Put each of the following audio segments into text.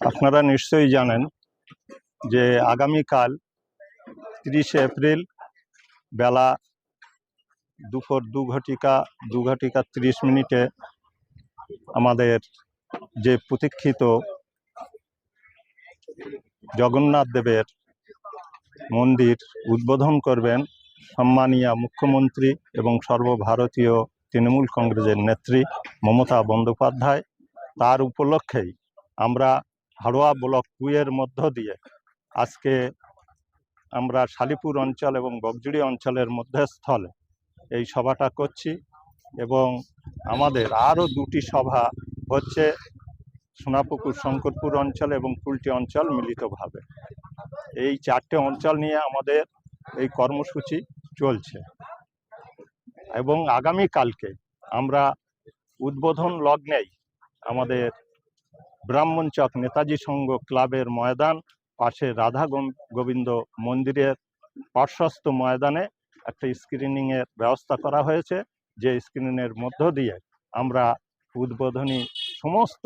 আপনারা নিশ্চয়ই জানেন যে আগামীকাল তিরিশে এপ্রিল বেলা দুপুর দু ঘটিকা দু ঘটিকা তিরিশ মিনিটে আমাদের যে প্রতীক্ষিত জগন্নাথ দেবের মন্দির উদ্বোধন করবেন সম্মানীয় মুখ্যমন্ত্রী এবং সর্বভারতীয় তৃণমূল কংগ্রেসের নেত্রী মমতা বন্দ্যোপাধ্যায়। তার উপলক্ষেই আমরা হাড়োয়া ব্লক এর মধ্য দিয়ে আজকে আমরা শালিপুর অঞ্চল এবং বগজুড়ি অঞ্চলের মধ্যস্থলে এই সভাটা করছি এবং আমাদের আরও দুটি সভা হচ্ছে সোনাপুকুর শঙ্করপুর অঞ্চল এবং কুলটি অঞ্চল মিলিতভাবে। এই চারটে অঞ্চল নিয়ে আমাদের এই কর্মসূচি চলছে। এবং আগামীকালকে আমরা উদ্বোধন লগ্নেই আমাদের ব্রাহ্মণচক নেতাজি সংঘ ক্লাবের ময়দান পাশে রাধা গোবিন্দ মন্দিরের পার্শ্বস্থ ময়দানে একটা স্ক্রিনিংয়ের ব্যবস্থা করা হয়েছে। যে স্ক্রিনের মধ্য দিয়ে আমরা উদ্বোধনী সমস্ত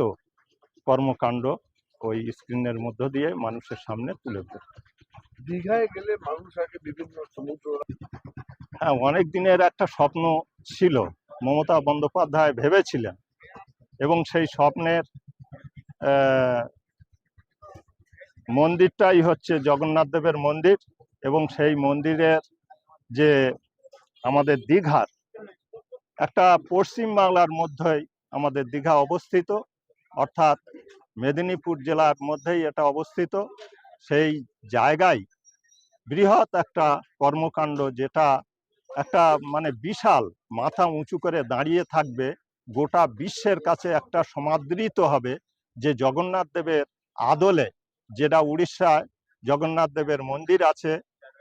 কর্মকাণ্ড ওই স্ক্রিনের মধ্য দিয়ে মানুষের সামনে তুলে ধরব। দীঘায় গেলে মানুষ আগে বিভিন্ন সমুদ্র হ্যাঁ অনেক দিনের একটা স্বপ্ন ছিল। মমতা বন্দ্যোপাধ্যায় ভেবেছিলেন এবং সেই স্বপ্নের মন্দিরটাই হচ্ছে জগন্নাথ দেবের মন্দির এবং সেই মন্দিরের যে আমাদের দীঘার একটা পশ্চিম বাংলার মধ্যেই আমাদের দীঘা অবস্থিত, অর্থাৎ মেদিনীপুর জেলার মধ্যেই এটা অবস্থিত। সেই জায়গায় বৃহৎ একটা কর্মকাণ্ড যেটা একটা মানে বিশাল, মাথা উঁচু করে দাঁড়িয়ে থাকবে গোটা বিশ্বের কাছে একটা সমাদৃত হবে যে জগন্নাথ দেবের আদলে যেটা উড়িষ্যায় জগন্নাথ দেবের মন্দির আছে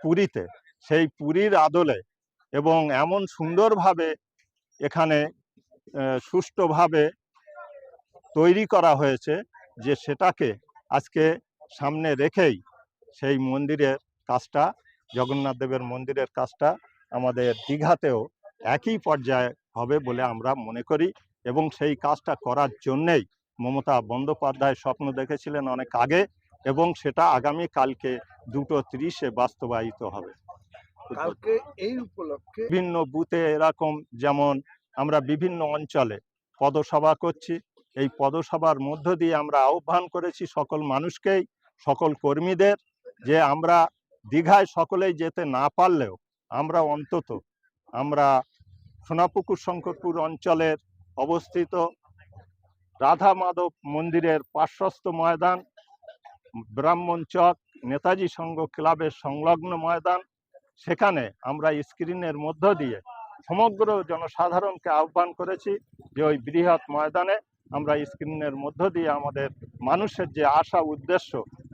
পুরীতে, সেই পুরীর আদলে এবং এমন সুন্দরভাবে এখানে সুষ্ঠুভাবে তৈরি করা হয়েছে যে সেটাকে আজকে সামনে রেখেই সেই মন্দিরের কাজটা, জগন্নাথ দেবের মন্দিরের কাজটা আমাদের দীঘাতেও একই পর্যায়ে হবে বলে আমরা মনে করি। এবং সেই কাজটা করার জন্যেই মমতা বন্দ্যোপাধ্যায় স্বপ্ন দেখেছিলেন অনেক আগে এবং সেটা আগামী কালকে দুটো তিরিশে বাস্তবায়িত হবে। কালকে এই উপলক্ষে বিভিন্ন বুথে এরকম যেমন আমরা বিভিন্ন অঞ্চলে পদসভা করছি এই পদসভার মধ্য দিয়ে আমরা আহ্বান করেছি সকল মানুষকেই সকল কর্মীদের যে আমরা দীঘায় সকলেই যেতে না পারলেও আমরা অন্তত আমরা সোনাপুকুর শঙ্করপুর অঞ্চলের অবস্থিত রাধা মাধব মন্দিরের পার্শ্বস্থ ময়দান ব্রাহ্মণ চক নেতাজি সংঘ ক্লাবের সংলগ্ন ময়দান। সেখানে আমরা স্ক্রিনের মধ্য দিয়ে সমগ্র জনসাধারণকে আহ্বান করেছি যে ওই বৃহৎ ময়দানে আমরা স্ক্রিনের মধ্য দিয়ে আমাদের মানুষের যে আশা উদ্দেশ্য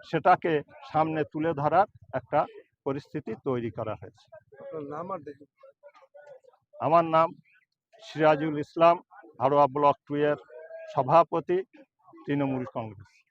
সেটাকে সামনে তুলে ধরার একটা পরিস্থিতি তৈরি করা হয়েছে। আমার নাম সিরাজুল ইসলাম। হাড়োয়া ব্লক টু এর সভাপতি তৃণমূল কংগ্রেস।